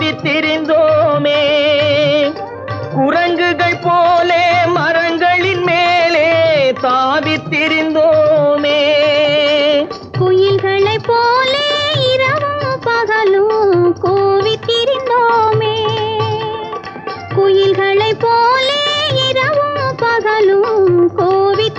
தாவி குரங்குகள் போலே மரங்களின் மேலே தாவித்திருந்தோமே. திரிந்தோமே குயில்களைப் போலே இரவும் பகலும் கூவித் திரிந்தோமே குயில்களைப் போலே இரவும் பகலும் கூவித்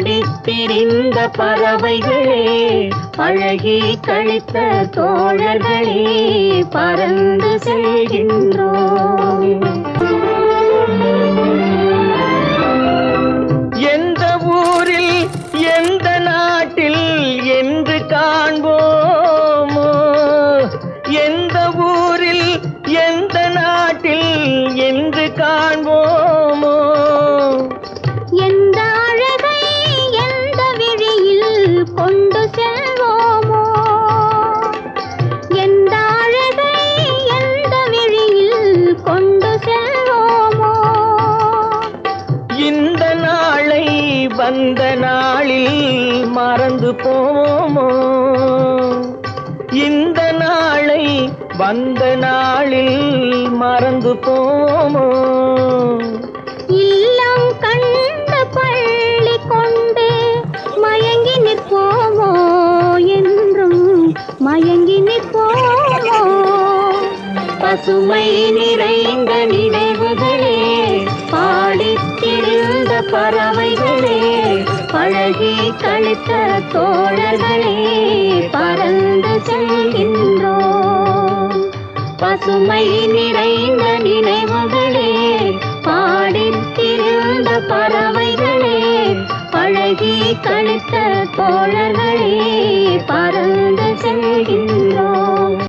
பாடித் திரிந்த பறவைகளே அழகி கழித்த தோழர்களே பறந்து செல்கின்றோம். எந்த ஊரில் எந்த நாட்டில் என்று காண்போமோ? எந்த ஊரில் எந்த நாட்டில் என்று காண்போம்? அந்த நாளில் மறந்து போவோமோ? இந்த நாளை வந்த நாளில் மறந்து போவோமோ? இல்லம் கண்ட பள்ளி கொண்டே மயங்கி நிற்போமோ? என்றும் மயங்கி நிற்போமோ? பசுமை நிறைந்த நினைவுகளே பாடித்திருந்த பறவைகளே பழகி கழித்த தோழர்களே பறந்து செல்கின்றோம் பசுமை நிறைந்த நினைவுகளே பாடித்திருந்த பறவைகளே பழகி கழித்த தோழர்களே பறந்து செல்கின்றோம்.